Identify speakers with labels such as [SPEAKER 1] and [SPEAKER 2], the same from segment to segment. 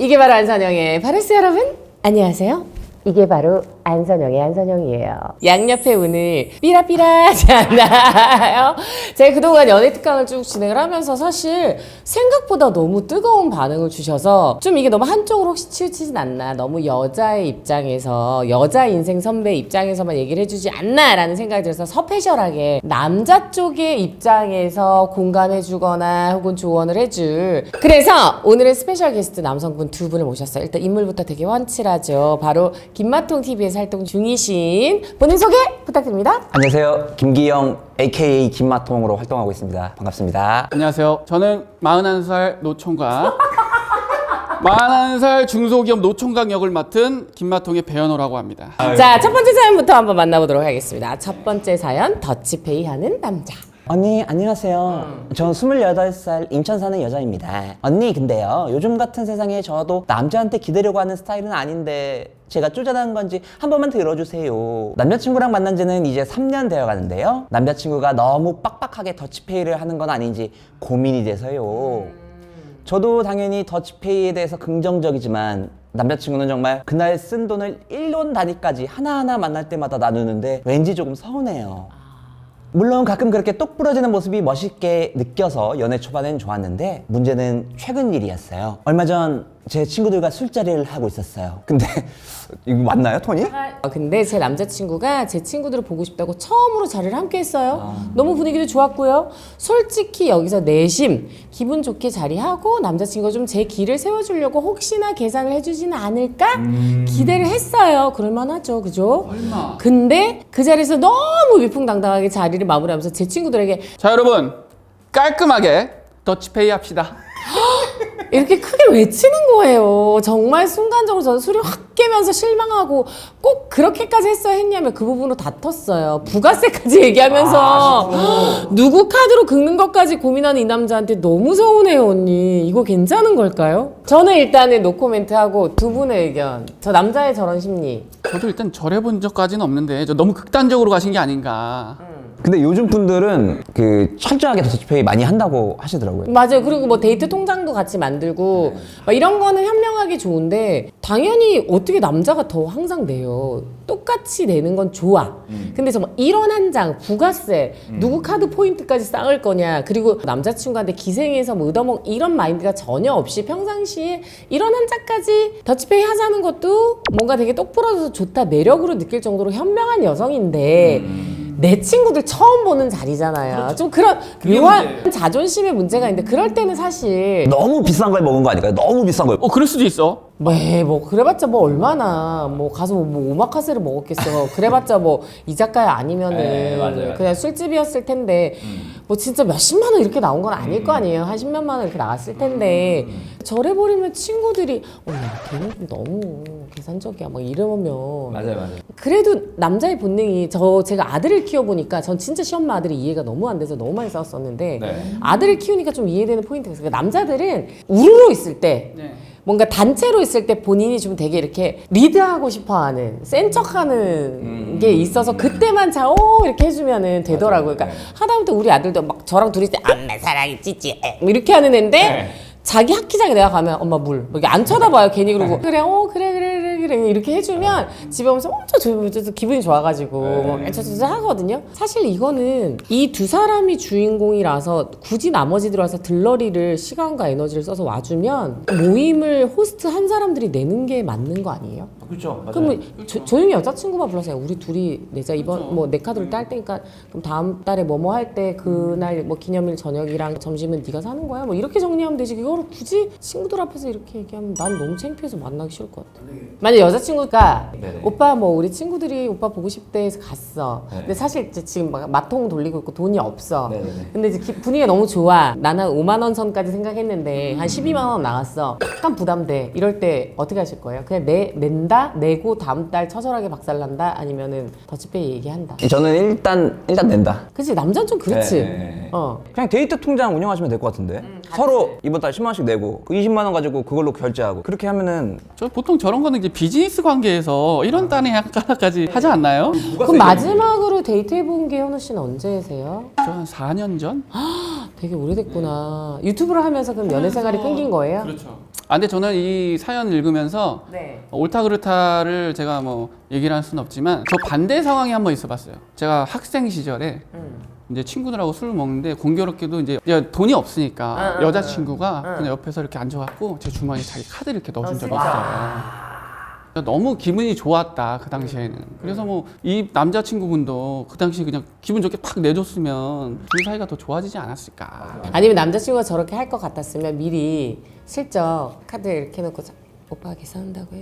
[SPEAKER 1] 이게 바로 안선영의 바르스 여러분 안녕하세요. 이게 바로 안선영의 안선영이에요. 양옆에 오늘 삐라삐라하지 않나요? 제가 그동안 연애 특강을 쭉 진행을 하면서 사실 생각보다 너무 뜨거운 반응을 주셔서 좀 이게 너무 한쪽으로 혹시 치우치진 않나 너무 여자의 입장에서 여자 인생 선배 입장에서만 얘기를 해주지 않나라는 생각이 들어서 서페셜하게 남자 쪽의 입장에서 공감해주거나 혹은 조언을 해줄 그래서 오늘은 스페셜 게스트 남성분 두 분을 모셨어요. 일단 인물부터 되게 훤칠하죠. 바로 김마통 TV에서 활동 중이신 본인 소개 부탁드립니다.
[SPEAKER 2] 안녕하세요. 김기영 AKA 김마통으로 활동하고 있습니다. 반갑습니다.
[SPEAKER 3] 안녕하세요. 저는 41살 노총각 41살 중소기업 노총각 역을 맡은 김마통의 배현호라고 합니다.
[SPEAKER 1] 자, 첫 번째 사연부터 한번 만나보도록 하겠습니다. 첫 번째 사연 더치페이 하는 남자.
[SPEAKER 2] 언니 안녕하세요. 전 28살 인천 사는 여자입니다. 언니 근데요. 요즘 같은 세상에 저도 남자한테 기대려고 하는 스타일은 아닌데 제가 쪼잔한 건지 한 번만 들어주세요. 남자친구랑 만난 지는 이제 3년 되어 가는데요. 남자친구가 너무 빡빡하게 더치페이를 하는 건 아닌지 고민이 돼서요. 저도 당연히 더치페이에 대해서 긍정적이지만 남자친구는 정말 그날 쓴 돈을 1론 단위까지 하나하나 만날 때마다 나누는데 왠지 조금 서운해요. 물론 가끔 그렇게 똑 부러지는 모습이 멋있게 느껴서 연애 초반엔 좋았는데 문제는 최근 일이었어요. 얼마 전 제 친구들과 술자리를 하고 있었어요. 근데 이거 맞나요, 토니?
[SPEAKER 1] 아, 근데 제 남자친구가 제 친구들을 보고 싶다고 처음으로 자리를 함께 했어요. 너무 분위기도 좋았고요. 솔직히 여기서 내심 기분 좋게 자리하고 남자친구가 좀 제 길을 세워주려고 혹시나 계산을 해주지는 않을까 기대를 했어요. 그럴만하죠, 그죠?
[SPEAKER 3] 얼마?
[SPEAKER 1] 근데 그 자리에서 너무 위풍당당하게 자리를 마무리하면서 제 친구들에게
[SPEAKER 3] 자 여러분 깔끔하게 더치페이 합시다.
[SPEAKER 1] 이렇게 크게 외치는 거예요. 정말 순간적으로 저는 술이 확 깨면서 실망하고 꼭 그렇게까지 했어야 했냐면 그 부분으로 다퉜어요. 부가세까지 얘기하면서 누구 카드로 긁는 것까지 고민하는 이 남자한테 너무 서운해요, 언니. 이거 괜찮은 걸까요? 저는 일단은 노코멘트 하고 두 분의 의견. 저 남자의 저런 심리.
[SPEAKER 3] 저도 일단 절해본 적까지는 없는데 저 너무 극단적으로 가신 게 아닌가.
[SPEAKER 2] 근데 요즘 분들은 그 철저하게 더치페이 많이 한다고 하시더라고요.
[SPEAKER 1] 맞아요. 그리고 뭐 데이트 통장도 같이 만들 고 막 이런 거는 현명하게 좋은데 당연히 어떻게 남자가 더 항상 내요. 똑같이 내는 건 좋아. 근데 정말 1원 한 장, 부가세, 누구 카드 포인트까지 쌓을 거냐. 그리고 남자친구한테 기생해서 뭐 얻어먹 이런 마인드가 전혀 없이 평상시에 1원 한 장까지 더치페이 하자는 것도 뭔가 되게 똑부러져서 좋다. 매력으로 느낄 정도로 현명한 여성인데 내 친구들 처음 보는 자리잖아요. 좀 그런 묘한 자존심의 문제가 있는데 그럴 때는 사실
[SPEAKER 2] 너무 비싼 걸 먹은 거 아닐까요? 너무 비싼 걸.
[SPEAKER 3] 어 그럴 수도 있어.
[SPEAKER 1] 네, 뭐 그래봤자 뭐 얼마나 뭐 가서 뭐 오마카세를 먹었겠어. 그래봤자 뭐 이자카야 아니면은
[SPEAKER 2] 네, 맞아요.
[SPEAKER 1] 그냥 술집이었을 텐데 뭐 진짜 몇십만 원 이렇게 나온 건 아닐 거 아니에요. 한 십몇만 원 이렇게 나왔을 텐데 저래 버리면 친구들이 어야 걔는 좀 너무 계산적이야 막 이러면
[SPEAKER 2] 맞아요.
[SPEAKER 1] 그래도 남자의 본능이 저 제가 아들을 키워보니까 전 진짜 시엄마 아들이 이해가 너무 안 돼서 너무 많이 싸웠었는데
[SPEAKER 2] 네.
[SPEAKER 1] 아들을 키우니까 좀 이해되는 포인트가 있어요. 그러니까 남자들은 우르르 있을 때
[SPEAKER 3] 네.
[SPEAKER 1] 뭔가 단체로 있을 때 본인이 좀 되게 이렇게 리드하고 싶어하는 센 척하는 게 있어서 그때만 자오 이렇게 해주면은 되더라고요. 그러니까 하다못해 우리 아들도 막 저랑 둘이 있을 때 엄마 사랑이 찌찌. 뭐 이렇게 하는 애인데 자기 학기장에 내가 가면 엄마 물뭐 이렇게 안 쳐다봐요 괜히 그러고. 그래 어 그래 그래 그래 그래 이렇게 해주면 집에 오면서 엄청 저, 저, 저 기분이 좋아가지고 뭐 저저저 하거든요 사실 이거는 이 두 사람이 주인공이라서 굳이 나머지들 와서 들러리를 시간과 에너지를 써서 와주면 모임을 호스트 한 사람들이 내는 게 맞는 거 아니에요?
[SPEAKER 2] 그렇죠.
[SPEAKER 1] 그럼 조, 조용히 여자친구만 불러서 야, 우리 둘이 내자 이번 뭐 내 카드로 딸 테니까 그럼 다음 달에 뭐뭐 할 때 그날 뭐 기념일 저녁이랑 점심은 네가 사는 거야 뭐 이렇게 정리하면 되지 그거를 굳이 친구들 앞에서 이렇게 얘기하면 난 너무 창피해서 만나기 싫을 것 같아 만약 여자친구가
[SPEAKER 2] 네네.
[SPEAKER 1] 오빠 뭐 우리 친구들이 오빠 보고 싶대 해서 갔어 근데 사실 이제 지금 막 마통 돌리고 있고 돈이 없어
[SPEAKER 2] 네네네.
[SPEAKER 1] 근데 이제 기- 분위기가 너무 좋아. 나는 5만 원 선까지 생각했는데 한 12만 원 나왔어. 약간 부담돼. 이럴 때 어떻게 하실 거예요? 그냥 내 낸다, 내고 다음 달 처절하게 박살난다, 아니면은 더치페이 얘기한다.
[SPEAKER 2] 저는 일단 일단 낸다.
[SPEAKER 1] 그치 남자는 좀 그렇지.
[SPEAKER 2] 네.
[SPEAKER 1] 어.
[SPEAKER 2] 그냥 데이트 통장 운영하시면 될 것 같은데 서로 이번 달 10만 원씩 내고 그 20만 원 가지고 그걸로 결제하고 그렇게 하면은
[SPEAKER 3] 저 보통 저런 거는 이제 비즈니스 관계에서 이런 딴에 약간까지 하지 않나요?
[SPEAKER 1] 그럼 마지막으로 데이트 해본 게 현우 씨는 언제세요?
[SPEAKER 3] 저 한 4년 전?
[SPEAKER 1] 되게 오래됐구나. 유튜브를 하면서 그럼 연애 생활이 끊긴 거예요?
[SPEAKER 3] 그렇죠. 아, 근데 저는 이 사연 읽으면서
[SPEAKER 1] 네.
[SPEAKER 3] 옳다 그렇다를 제가 뭐 얘기를 할 수는 없지만 저 반대 상황이 한번 있어봤어요. 제가 학생 시절에
[SPEAKER 1] 음.
[SPEAKER 3] 이제 친구들하고 술을 먹는데 공교롭게도 이제 야, 돈이 없으니까
[SPEAKER 1] 응, 응,
[SPEAKER 3] 여자친구가
[SPEAKER 1] 응.
[SPEAKER 3] 그냥 옆에서 이렇게 앉아갖고 제 주머니에 자기 카드 이렇게 넣어준 적이
[SPEAKER 1] 진짜?
[SPEAKER 3] 있어요. 너무 기분이 좋았다 그 당시에는. 그래서 뭐 이 남자친구분도 그 당시 그냥 기분 좋게 팍 내줬으면 둘 사이가 더 좋아지지 않았을까.
[SPEAKER 1] 아니면 남자친구가 저렇게 할 것 같았으면 미리 슬쩍 카드 이렇게 해놓고 자, 오빠가 계산한다고 해.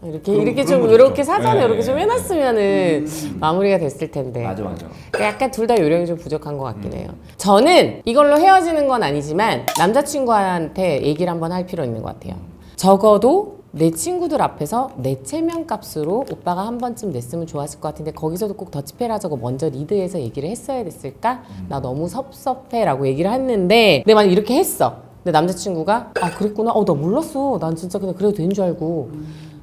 [SPEAKER 1] 나. 이렇게 이렇게 좀 이렇게 사전에 이렇게 좀 해놨으면은 마무리가 됐을 텐데.
[SPEAKER 2] 맞아.
[SPEAKER 1] 그러니까 약간 둘 다 요령이 좀 부족한 것 같긴 해요. 저는 이걸로 헤어지는 건 아니지만 남자친구한테 얘기를 한번 할 필요 있는 것 같아요. 적어도 내 친구들 앞에서 내 체면 값으로 오빠가 한 번쯤 냈으면 좋았을 것 같은데 거기서도 꼭 더치페이를 하자고 먼저 리드해서 얘기를 했어야 됐을까? 나 너무 섭섭해라고 얘기를 했는데 내가 만약 이렇게 했어. 근데 남자친구가 아 그랬구나. 어 나 몰랐어. 난 진짜 그냥 그래도 된줄 알고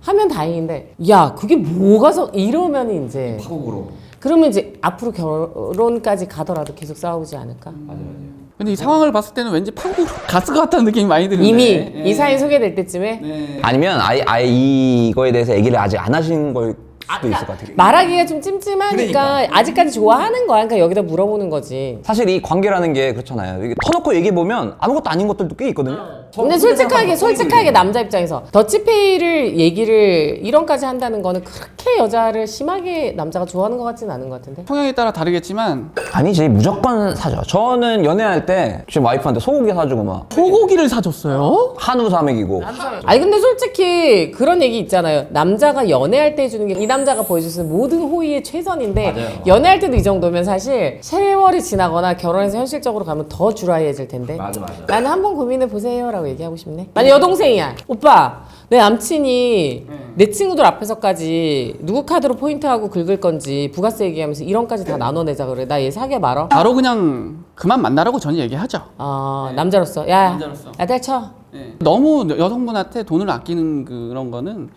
[SPEAKER 1] 하면 다행인데 야 그게 뭐가 서 이러면 이제
[SPEAKER 2] 파국으로.
[SPEAKER 1] 그러면 이제 앞으로 결혼까지 가더라도 계속 싸우지 않을까?
[SPEAKER 2] 맞아 맞아.
[SPEAKER 3] 근데 이 상황을 봤을 때는 왠지 판국 갔을 것 같다는 느낌이 많이 드는데.
[SPEAKER 1] 이미
[SPEAKER 3] 예.
[SPEAKER 1] 이 사연 소개될 때쯤에
[SPEAKER 3] 네.
[SPEAKER 2] 아니면 아예 아예 이거에 대해서 얘기를 아직 안 하신 걸 수도 있을 것 같아요.
[SPEAKER 1] 말하기가 좀 찜찜하니까
[SPEAKER 2] 그러니까.
[SPEAKER 1] 아직까지 좋아하는 거야. 그러니까 여기다 물어보는 거지.
[SPEAKER 2] 사실 이 관계라는 게 그렇잖아요. 이게 터놓고 얘기해 보면 아무것도 아닌 것들도 꽤 있거든요.
[SPEAKER 1] 근데 솔직하게 솔직하게 남자 입장에서 더치페이를 얘기를 1원까지 한다는 거는 그렇게 여자를 심하게 남자가 좋아하는 것 같지는 않은 것 같은데.
[SPEAKER 3] 성향에 따라 다르겠지만
[SPEAKER 2] 아니지 무조건 사죠. 저는 연애할 때 지금 와이프한테 소고기 사주고 막
[SPEAKER 3] 소고기를 사줬어요?
[SPEAKER 2] 한우 사먹이고
[SPEAKER 1] 아니 근데 솔직히 그런 얘기 있잖아요. 남자가 연애할 때 해주는 게 이 남자가 보여줄 수 있는 모든 호의의 최선인데
[SPEAKER 2] 맞아요.
[SPEAKER 1] 연애할 때도 이 정도면 사실 세월이 지나거나 결혼해서 현실적으로 가면 더 주라이해질 텐데.
[SPEAKER 2] 맞아 맞아.
[SPEAKER 1] 나는 한번 고민해 보세요라고 얘기하고 싶네. 아니 여동생이야. 오빠 내 남친이 내 친구들 앞에서까지 누구 카드로 포인트하고 긁을 건지 부가세 얘기하면서 1원까지 다 나눠내자 그래. 나 얘 사귀어 말어.
[SPEAKER 3] 바로 그냥 그만 만나라고 저는 얘기하죠.
[SPEAKER 1] 아 남자로서 야,
[SPEAKER 3] 남자로서.
[SPEAKER 1] 야 때쳐.
[SPEAKER 3] 예. 너무 여성분한테 돈을 아끼는 그런 거는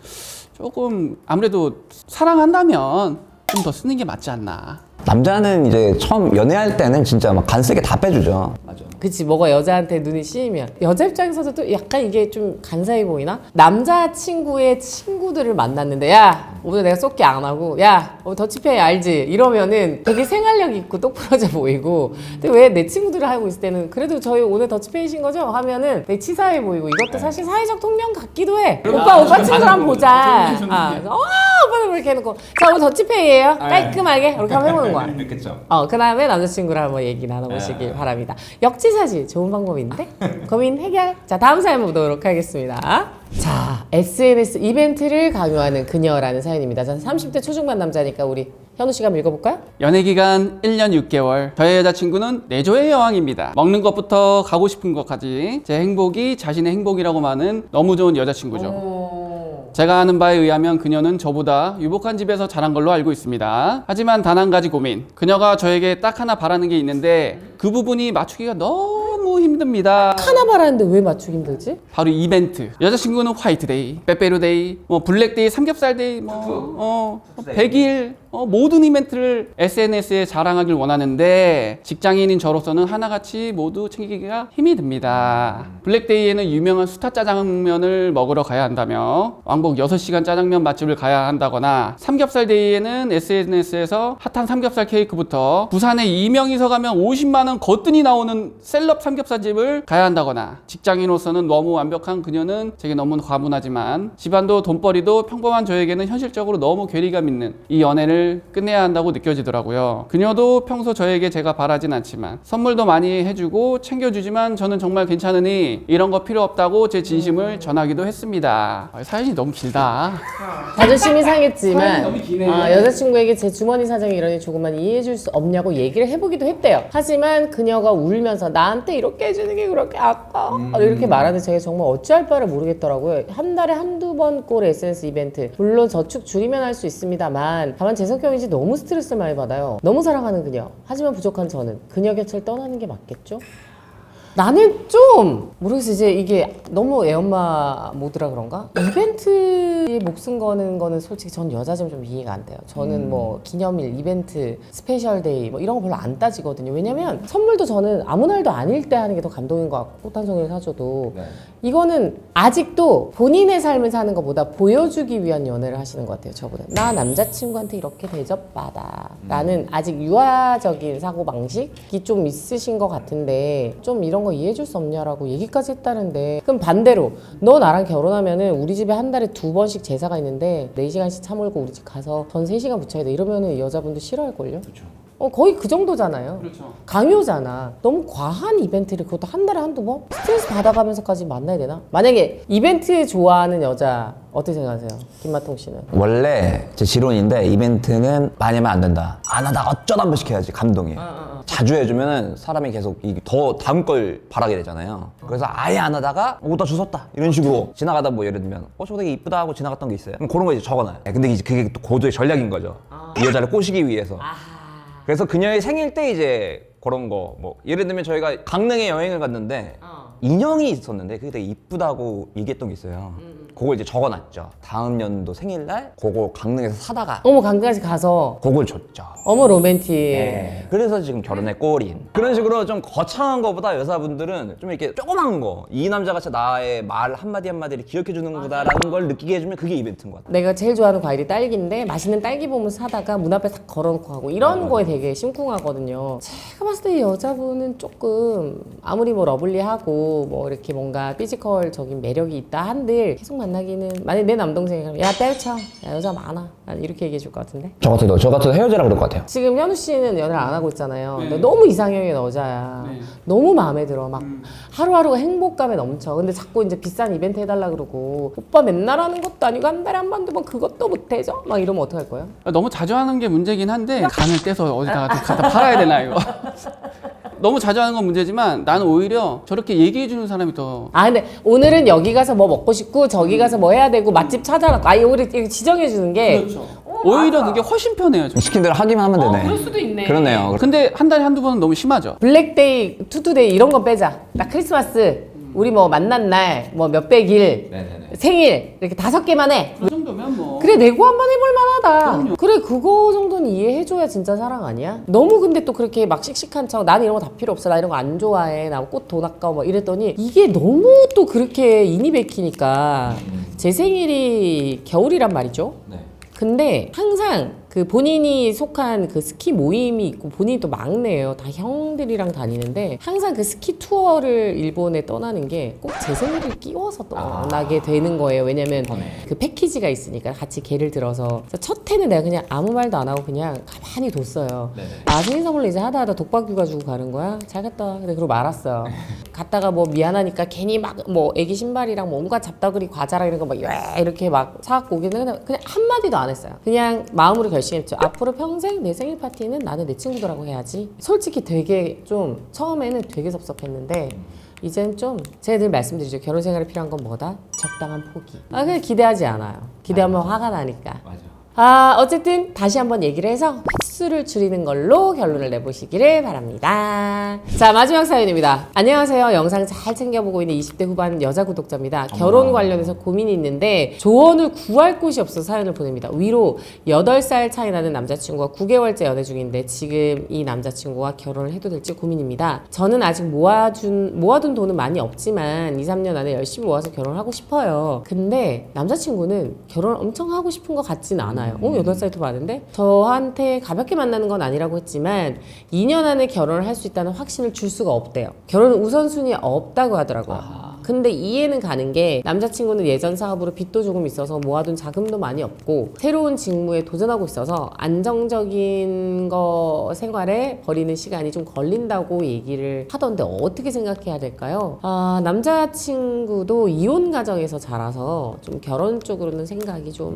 [SPEAKER 3] 조금 아무래도 사랑한다면 좀 더 쓰는 게 맞지 않나.
[SPEAKER 2] 남자는 이제 처음 연애할 때는 진짜 막 간세게 다 빼주죠. 맞아.
[SPEAKER 1] 그치 뭐가 여자한테 눈이 씌이면. 여자 입장에서도 또 약간 이게 좀 간사해 보이나? 남자 친구의 친구들을 만났는데 야 오늘 내가 쏟기 안 하고 야 어, 더치페이 알지? 이러면은 되게 생활력 있고 똑부러져 보이고 근데 왜 내 친구들을 하고 있을 때는 그래도 저희 오늘 더치페이신 거죠? 하면은 되게 치사해 보이고 이것도 사실 사회적 통념 같기도 해. 오빠 오빠 친구들 한번 보자. 아, 그래서 어 오빠는 그렇게 해놓고 자 오늘 더치페이예요? 깔끔하게? 이렇게 한번 해보는 거야
[SPEAKER 2] 그렇죠.
[SPEAKER 1] 어, 그 다음에 남자친구랑 한번 얘기 나눠보시길 바랍니다. 역지사지 좋은 방법인데? 고민 해결. 자, 다음 사연 보도록 하겠습니다. 자, SNS 이벤트를 강요하는 그녀라는 사연입니다. 저는 30대 초중반 남자니까 우리 현우 씨가 한번 읽어볼까요?
[SPEAKER 3] 연애 기간 1년 6개월. 저의 여자친구는 내조의 여왕입니다. 먹는 것부터 가고 싶은 것까지 제 행복이 자신의 행복이라고 많은 너무 좋은 여자친구죠. 제가 아는 바에 의하면 그녀는 저보다 유복한 집에서 자란 걸로 알고 있습니다. 하지만 단 한 가지 고민. 그녀가 저에게 딱 하나 바라는 게 있는데 그 부분이 맞추기가 너무 힘듭니다.
[SPEAKER 1] 하나 말하는데 왜 맞추기 힘들지?
[SPEAKER 3] 바로 이벤트. 여자친구는 화이트데이, 빼빼로데이, 뭐 블랙데이, 삼겹살데이, 뭐, 어, 100일, 어, 모든 이벤트를 SNS에 자랑하길 원하는데 직장인인 저로서는 하나같이 모두 챙기기가 힘이 듭니다. 블랙데이에는 유명한 수타 짜장면을 먹으러 가야 한다며 왕복 6시간 짜장면 맛집을 가야 한다거나 삼겹살데이에는 SNS에서 핫한 삼겹살 케이크부터 부산에 이명희서 가면 50만 원 거뜬히 나오는 셀럽 삼겹살 집을 가야 한다거나 직장인으로서는 너무 완벽한 그녀는 제게 너무 과분하지만 집안도 돈벌이도 평범한 저에게는 현실적으로 너무 괴리감 있는 이 연애를 끝내야 한다고 느껴지더라고요. 그녀도 평소 저에게 제가 바라진 않지만 선물도 많이 해주고 챙겨주지만 저는 정말 괜찮으니 이런 거 필요 없다고 제 진심을 전하기도 했습니다. 아, 사연이 너무 길다.
[SPEAKER 1] 자존심이 상했지만
[SPEAKER 3] 너무.
[SPEAKER 1] 아, 여자친구에게 제 주머니 사정이 이러니 조금만 이해해줄 수 없냐고 얘기를 해보기도 했대요. 하지만 그녀가 울면서 나한테 이렇게 해주는 게 그렇게 아까워 이렇게 말하는데 제가 정말 어찌할 바를 모르겠더라고요. 한 달에 한두 번 꼴의 SNS 이벤트 물론 저축 줄이면 할 수 있습니다만 다만 제 성격인지 너무 스트레스를 많이 받아요. 너무 사랑하는 그녀 하지만 부족한 저는 그녀 곁을 떠나는 게 맞겠죠? 나는 좀 모르겠어 이제 이게 너무 애엄마 모드라 그런가? 이벤트에 목숨 거는 거는 솔직히 전 여자좀 좀 이해가 안 돼요. 저는 뭐 기념일, 이벤트, 스페셜 데이 뭐 이런 거 별로 안 따지거든요. 왜냐면 선물도 저는 아무 날도 아닐 때 하는 게 더 감동인 것 같고 꽃한 송이를 사줘도 이거는 아직도 본인의 삶을 사는 것보다 보여주기 위한 연애를 하시는 것 같아요. 저보다 나 남자친구한테 이렇게 대접받아 라는 아직 유아적인 사고 방식이 좀 있으신 것 같은데 좀 이런 거 이해해줄 수 없냐라고 얘기까지 했다는데 그럼 반대로 너 나랑 결혼하면은 우리 집에 한 달에 두 번씩 제사가 있는데 네 시간씩 차 몰고 우리 집 가서 전세 시간 붙여야 돼 이러면은 이 여자분도 싫어할걸요? 어 거의 그 정도잖아요.
[SPEAKER 3] 그렇죠.
[SPEAKER 1] 강요잖아. 너무 과한 이벤트를 그것도 한 달에 한두 번? 스트레스 받아가면서까지 만나야 되나? 만약에 이벤트 좋아하는 여자 어떻게 생각하세요? 김마통 씨는?
[SPEAKER 2] 원래 제 지론인데 이벤트는 많이 하면 안 된다. 안 하다가 어쩌다 한 번씩 해야지 감동이. 자주 해주면은 사람이 계속 이더 다음 걸 바라게 되잖아요. 그래서 아예 안 하다가 오다 주웠다 이런 식으로 지나가다 뭐 예를 들면 어 저거 되게 이쁘다 하고 지나갔던 게 있어요. 그럼 그런 거 이제 적어놔요. 근데 이제 그게 또 고도의 전략인 거죠. 이 여자를 꼬시기 위해서. 그래서 그녀의 생일 때 이제 그런 거 뭐 예를 들면 저희가 강릉에 여행을 갔는데 인형이 있었는데 그게 되게 이쁘다고 얘기했던 게 있어요. 그걸 이제 적어놨죠. 다음 연도 생일날 그거 강릉에서 사다가
[SPEAKER 1] 어머 강까지 가서
[SPEAKER 2] 그걸 줬죠.
[SPEAKER 1] 어머 로맨틱.
[SPEAKER 2] 네. 그래서 지금 결혼에 꼴인. 그런 식으로 좀 거창한 거보다 여자분들은 좀 이렇게 조그만 거. 이 남자가 나의 말 한마디 한마디를 기억해 주는구나라는 걸 느끼게 해주면 그게 이벤트인 것 같아요.
[SPEAKER 1] 내가 제일 좋아하는 과일이 딸기인데 맛있는 딸기 보면 사다가 문 앞에 딱 걸어놓고 하고 이런 거에 되게 심쿵하거든요. 제가 봤을 때이 여자분은 조금 아무리 뭐 러블리하고 뭐 이렇게 뭔가 피지컬적인 매력이 있다 한들 계속 만나기는 만약 내 남동생이 야 때려쳐 야 여자 많아 난 이렇게 얘기해 줄 것 같은데
[SPEAKER 2] 저 같아도 저 같아도 헤어지라 그럴 것 같아요.
[SPEAKER 1] 지금 현우 씨는 연애를 안 하고 있잖아요. 근데
[SPEAKER 3] 네.
[SPEAKER 1] 너무 이상형의 여자야.
[SPEAKER 3] 네.
[SPEAKER 1] 너무 마음에 들어. 막 하루하루가 행복감에 넘쳐. 근데 자꾸 이제 비싼 이벤트 해달라 그러고 오빠 맨날 하는 것도 아니고 한 달에 한번두번 그것도 못 해줘? 막 이러면 어떡할 거예요?
[SPEAKER 3] 너무 자주 하는 게 문제긴 한데 간을 떼서 어디다가 좀 갖다 팔아야 되나 이거. 너무 자주 하는 건 문제지만 나는 오히려 저렇게 얘기해 주는 사람이 더
[SPEAKER 1] 아 근데 오늘은 여기 가서 뭐 먹고 싶고 저기 가서 뭐 해야 되고 맛집 찾아라. 아 오히려 이렇게 지정해 주는 게
[SPEAKER 3] 그렇죠. 오히려 그게 훨씬 편해요. 좀.
[SPEAKER 2] 시킨 대로 하기만 하면 되네.
[SPEAKER 1] 그럴 수도 있네.
[SPEAKER 2] 그렇네요.
[SPEAKER 3] 근데 한 달에 한두 번은 너무 심하죠.
[SPEAKER 1] 블랙데이, 투투데이 이런 건 빼자. 나 크리스마스 우리 뭐 만난 날 뭐 몇백일 생일 이렇게 다섯 개만 해.
[SPEAKER 3] 그 정도면 뭐.
[SPEAKER 1] 그래 내고 한번 해볼 만하다.
[SPEAKER 3] 그럼요.
[SPEAKER 1] 그래 그거 정도는 이해해줘야 진짜 사랑 아니야? 너무 근데 또 그렇게 막 씩씩한 척 나는 이런 거 다 필요 없어 나 이런 거 안 좋아해 나 꽃 돈 아까워 뭐 이랬더니 이게 너무 또 그렇게 인이 베키니까 제 생일이 겨울이란 말이죠. 근데 항상 그 본인이 속한 그 스키 모임이 있고 본인이 또 막내예요. 다 형들이랑 다니는데 항상 그 스키 투어를 일본에 떠나는 게 꼭 제 생일을 끼워서 떠나게 되는 거예요. 왜냐면 그 패키지가 있으니까 같이 개를 들어서 그래서 첫 해는 내가 그냥 아무 말도 안 하고 그냥 가만히 뒀어요. 아 생일 선물로 이제 하다 하다 독박육 가지고 가는 거야? 잘 갔다. 근데 그러고 말았어요. 갔다가 뭐 미안하니까 괜히 막 뭐 애기 신발이랑 뭐 온갖 잡다구리 과자랑 이런 거 막 이렇게 막 사갖고 오기는 그냥, 그냥 한마디도 안 했어요. 그냥 마음으로 결심했죠. 앞으로 평생 내 생일 파티는 나는 내 친구들하고 해야지. 솔직히 되게 좀 처음에는 되게 섭섭했는데 이젠 좀 제가 늘 말씀드리죠. 결혼 생활에 필요한 건 뭐다? 적당한 포기. 아 그냥 기대하지 않아요. 기대하면 화가 나니까. 아, 어쨌든 다시 한번 얘기를 해서 횟수를 줄이는 걸로 결론을 내보시기를 바랍니다. 자, 마지막 사연입니다. 안녕하세요. 영상 잘 챙겨보고 있는 20대 후반 여자 구독자입니다. 결혼 관련해서 고민이 있는데 조언을 구할 곳이 없어 사연을 보냅니다. 위로 8살 차이 나는 남자친구와 9개월째 연애 중인데 지금 이 남자친구와 결혼을 해도 될지 고민입니다. 저는 아직 모아준, 모아둔 돈은 많이 없지만 2, 3년 안에 열심히 모아서 결혼하고 싶어요. 근데 남자친구는 결혼 엄청 하고 싶은 것 같지는 않아요. 어, 8살도 많은데? 저한테 가볍게 만나는 건 아니라고 했지만 2년 안에 결혼을 할 수 있다는 확신을 줄 수가 없대요. 결혼은 우선순위에 없다고 하더라고요. 근데 이해는 가는 게 남자친구는 예전 사업으로 빚도 조금 있어서 모아둔 자금도 많이 없고 새로운 직무에 도전하고 있어서 안정적인 거 생활에 버리는 시간이 좀 걸린다고 얘기를 하던데 어떻게 생각해야 될까요? 아, 남자친구도 이혼 가정에서 자라서 좀 결혼 쪽으로는 생각이 좀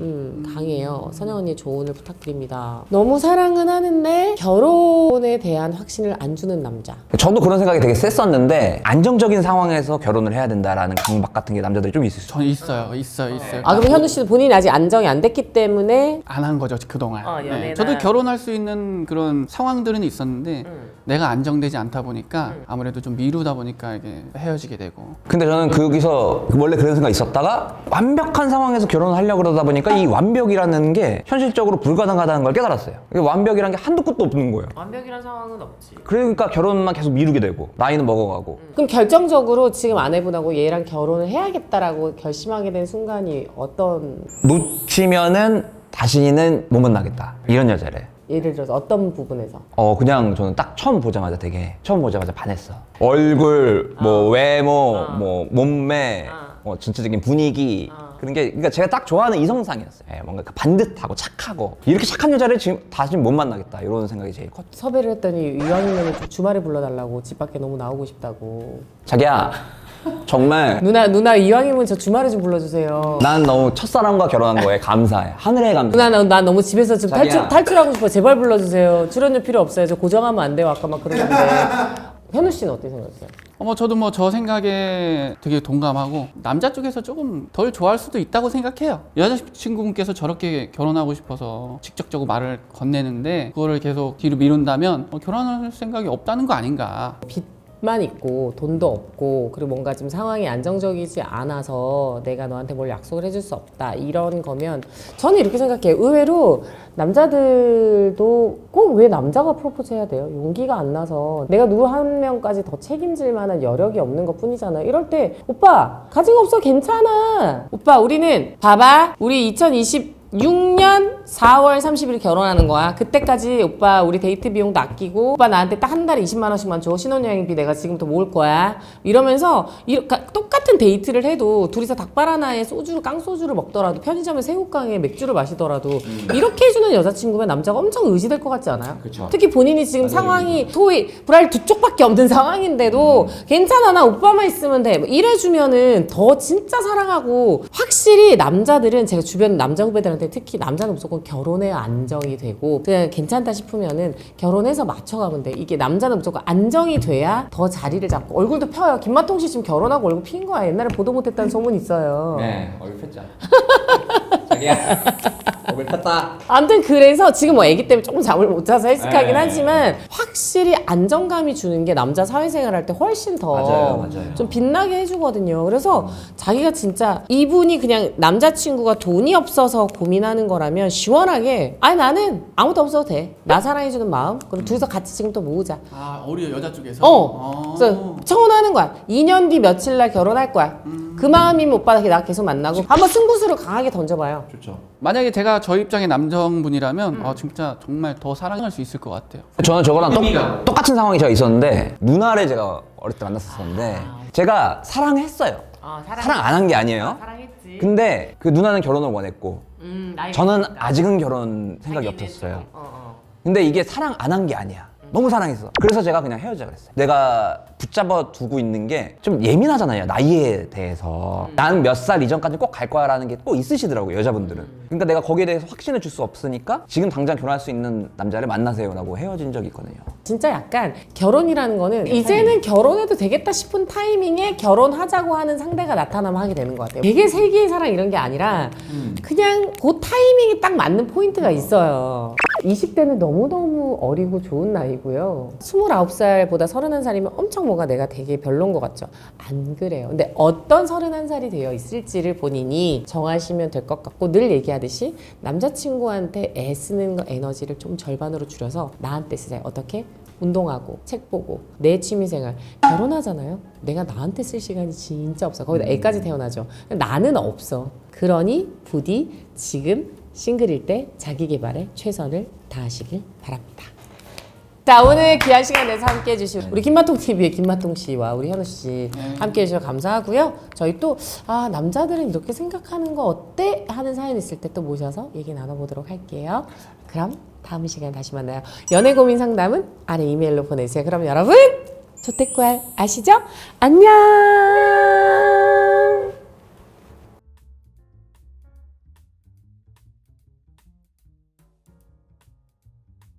[SPEAKER 1] 음, 강해요. 선영 언니의 조언을 부탁드립니다. 너무 사랑은 하는데 결혼에 대한 확신을 안 주는 남자.
[SPEAKER 2] 저도 그런 생각이 되게 셌었는데 안정적인 상황에서 결혼을 해야 된다라는 강박 같은 게 남자들이 좀 있을
[SPEAKER 3] 수전 있어요, 있어요, 있어요.
[SPEAKER 1] 아 그럼 현우 씨는 본인이 아직 안정이 안 됐기 때문에
[SPEAKER 3] 안 한 거죠 그동안.
[SPEAKER 1] 어, 연애나.
[SPEAKER 3] 네. 저도 결혼할 수 있는 그런 상황들은 있었는데 내가 안정되지 않다 보니까 아무래도 좀 미루다 보니까 이게 헤어지게 되고.
[SPEAKER 2] 근데 저는 거기서 원래 그런 생각이 있었다가 완벽한 상황에서 결혼을 하려고 그러다 보니까 이 완벽이라는 게 현실적으로 불가능하다는 걸 깨달았어요. 이게 완벽이라는 게 한도 끝도 없는 거예요.
[SPEAKER 1] 완벽이란 상황은 없지.
[SPEAKER 2] 그러니까 결혼만 계속 미루게 되고 나이는 먹어가고
[SPEAKER 1] 그럼 결정적으로 지금 아내분하고 얘랑 결혼을 해야겠다라고 결심하게 된 순간이 어떤
[SPEAKER 2] 놓치면은 다시는 못 만나겠다. 이런 여자래.
[SPEAKER 1] 예를 들어서 어떤 부분에서?
[SPEAKER 2] 어 그냥 저는 딱 처음 보자마자 되게 처음 보자마자 반했어. 얼굴, 뭐 외모, 뭐 몸매, 뭐 전체적인 분위기. 그런 게 그러니까 제가 딱 좋아하는 이성상이었어요. 예, 뭔가 그 반듯하고 착하고. 이렇게 착한 여자를 지금 다시 못 만나겠다. 이런 생각이 제일 컸죠.
[SPEAKER 1] 섭외를 했더니 좀 주말에 불러달라고 집 밖에 너무 나오고 싶다고.
[SPEAKER 2] 자기야 정말
[SPEAKER 1] 누나 누나 이왕이면 저 주말에 좀 불러주세요
[SPEAKER 2] 난 너무 첫사랑과 결혼한 거에 감사해. 하늘에 감사.
[SPEAKER 1] 누나 나, 나 너무 집에서 좀
[SPEAKER 2] 자기야.
[SPEAKER 1] 탈출, 탈출하고 싶어 제발 불러주세요 출연료 필요 없어요 저 고정하면 안 돼요 아까 막 그러는데 현우 씨는 어떻게 생각해요?
[SPEAKER 3] 어머 저도 뭐 저 생각에 되게 동감하고 남자 쪽에서 조금 덜 좋아할 수도 있다고 생각해요. 여자친구분께서 저렇게 결혼하고 싶어서 직접적으로 말을 건네는데 그거를 계속 뒤로 미룬다면 어, 결혼할 생각이 없다는 거 아닌가.
[SPEAKER 1] 빚 만 있고 돈도 없고 그리고 뭔가 지금 상황이 안정적이지 않아서 내가 너한테 뭘 약속을 해줄 수 없다 이런 거면 저는 이렇게 생각해요. 의외로 남자들도 꼭 왜 남자가 프로포즈 해야 돼요? 용기가 안 나서 내가 누구 한 명까지 더 책임질 만한 여력이 없는 것 뿐이잖아요. 이럴 때 오빠 가진 거 없어. 괜찮아. 오빠 우리는 봐봐. 우리 2026년 4월 30일 결혼하는 거야. 그때까지 오빠 우리 데이트 비용도 아끼고 오빠 나한테 딱 한 달에 20만 원씩만 줘. 신혼여행비 내가 지금부터 모을 거야. 이러면서 이- 가- 똑같은 데이트를 해도 둘이서 닭발 하나에 소주를 깡소주를 먹더라도 편의점에 새우깡에 맥주를 마시더라도 이렇게 해주는 여자친구면 남자가 엄청 의지될 것 같지 않아요? 특히 본인이 지금 상황이 소위 불알 두 쪽밖에 없는 상황인데도 괜찮아 나 오빠만 있으면 돼 뭐 이래주면은 더 진짜 사랑하고 확실히 남자들은 제가 주변 남자 후배들한테 특히 남자는 무조건 결혼해야 안정이 되고 그냥 괜찮다 싶으면은 결혼해서 맞춰가면 돼. 이게 남자는 무조건 안정이 돼야 더 자리를 잡고 얼굴도 펴요. 김마통 씨 지금 결혼하고 얼굴 핀 거야. 옛날에 보도 못했다는 소문 있어요.
[SPEAKER 2] 네, 얼굴 폈잖아. 자기야, 얼굴 폈다.
[SPEAKER 1] 아무튼 그래서 지금 뭐 아기 때문에 조금 잠을 못 자서 헬스하긴
[SPEAKER 2] 네.
[SPEAKER 1] 하지만 확실히 안정감이 주는 게 남자 사회생활 할 때 훨씬 더
[SPEAKER 2] 맞아요, 맞아요.
[SPEAKER 1] 좀 빛나게 해주거든요. 그래서 자기가 진짜 이분이 그냥 남자친구가 돈이 없어서 고민하는 거라면 시원하게 아니 나는 아무도 없어도 돼. 나 사랑해주는 마음 그리고 둘이서 같이 지금 또 모으자.
[SPEAKER 3] 아 오히려 여자 쪽에서.
[SPEAKER 1] 어. 그래서 청혼하는 거야. 2년 뒤 며칠 날 결혼할 거야. 그 마음이면 오빠 나 계속 만나고 한번 승부수를 강하게 던져봐요.
[SPEAKER 2] 좋죠.
[SPEAKER 3] 만약에 제가 저 입장의 남성분이라면
[SPEAKER 1] 음.
[SPEAKER 3] 어, 진짜 정말 더 사랑할 수 있을 것 같아요.
[SPEAKER 2] 저는 저거랑
[SPEAKER 3] 의미가.
[SPEAKER 2] 똑, 똑같은 상황이 제가 있었는데 누나를 제가 어릴 때 만났었는데 제가 사랑했어요.
[SPEAKER 1] 아,
[SPEAKER 2] 사랑 안 한 게 아니에요.
[SPEAKER 1] 사랑했지.
[SPEAKER 2] 근데 그 누나는 결혼을 원했고
[SPEAKER 1] 음, 나이
[SPEAKER 2] 저는. 아직은 결혼 생각이 없었어요.
[SPEAKER 1] 어, 어.
[SPEAKER 2] 근데 이게 사랑 안 한 게 아니야. 너무 사랑했어. 그래서 제가 그냥 헤어지자 그랬어요. 내가 붙잡아 두고 있는 게 좀 예민하잖아요. 나이에 대해서. 난몇살 이전까지 꼭 갈 거야 라는 게또 있으시더라고요. 여자분들은. 그러니까 내가 거기에 대해서 확신을 줄 수 없으니까 지금 당장 결혼할 수 있는 남자를 만나세요 라고 헤어진 적이 있거든요.
[SPEAKER 1] 진짜 약간 결혼이라는 거는 이제는 결혼해도 되겠다 싶은 타이밍에 결혼하자고 하는 상대가 나타나면 하게 되는 것 같아요. 되게 세기의 사랑 이런 게 아니라 그냥 그 타이밍이 딱 맞는 포인트가 있어요. 20대는 너무너무 어리고 좋은 나이고요. 29살보다 31살이면 엄청 뭔가 내가 되게 별론 것 같죠? 안 그래요. 근데 어떤 31살이 되어 있을지를 본인이 정하시면 될 것 같고 늘 얘기하듯이 남자친구한테 애 쓰는 거 에너지를 좀 절반으로 줄여서 나한테 쓰세요. 어떻게? 운동하고 책 보고 내 취미생활 결혼하잖아요. 내가 나한테 쓸 시간이 진짜 없어. 거기다 애까지 태어나죠. 나는 없어. 그러니 부디 지금 싱글일 때 자기 개발에 최선을 다하시길 바랍니다. 자 오늘 귀한 시간 내서 함께 해주신 우리 김마통 TV의 김마통 씨와 우리 현우 씨 함께 해주셔서 감사하고요. 저희 또 아 남자들은 이렇게 생각하는 거 어때 하는 사연 있을 때 또 모셔서 얘기 나눠보도록 할게요. 그럼 다음 시간에 다시 만나요. 연애 고민 상담은 아래 이메일로 보내주세요. 그럼 여러분 조태꿀 아시죠? 안녕.